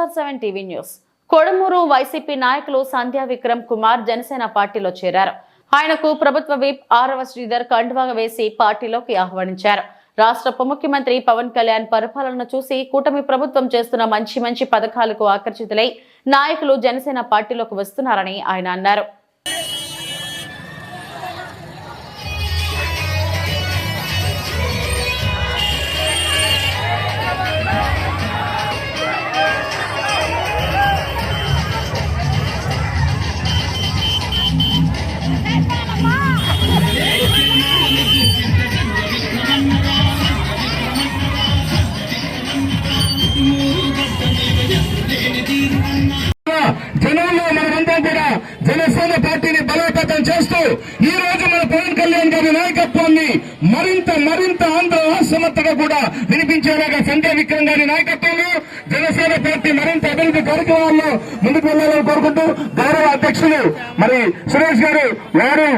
S R seven TV news. Kodumur YCP నాయకులు సంధ్యా విక్రమ్ కుమార్ జనసేన పార్టీలో చేరారు. ఆయనకు ప్రభుత్వ విప్ ఆరవ శ్రీధర్ కండువా వేసి పార్టీలోకి ఆహ్వానించారు. రాష్ట్ర ఉప ముఖ్యమంత్రి పవన్ కళ్యాణ్ పరిపాలన చూసి కూటమి ప్రభుత్వం చేస్తున్న మంచి మంచి పథకాలకు ఆకర్షితులై నాయకులు జనసేన పార్టీలోకి వస్తున్నారని ఆయన అన్నారు. ఈ రోజు మన పవన్ కళ్యాణ్ గారి నాయకత్వాన్ని మరింత మరింత ఆంధ్ర రాష్ట్రమంతగా కూడా వినిపించేలాగా సంజయ్ విక్రమ్ గారి నాయకత్వంలో జనసేన పార్టీ మరింత అభివృద్ధి కార్యక్రమాల్లో ముందుకు వెళ్ళాలని కోరుకుంటూ గౌరవ అధ్యక్షులు మరి సురేష్ గారు వారు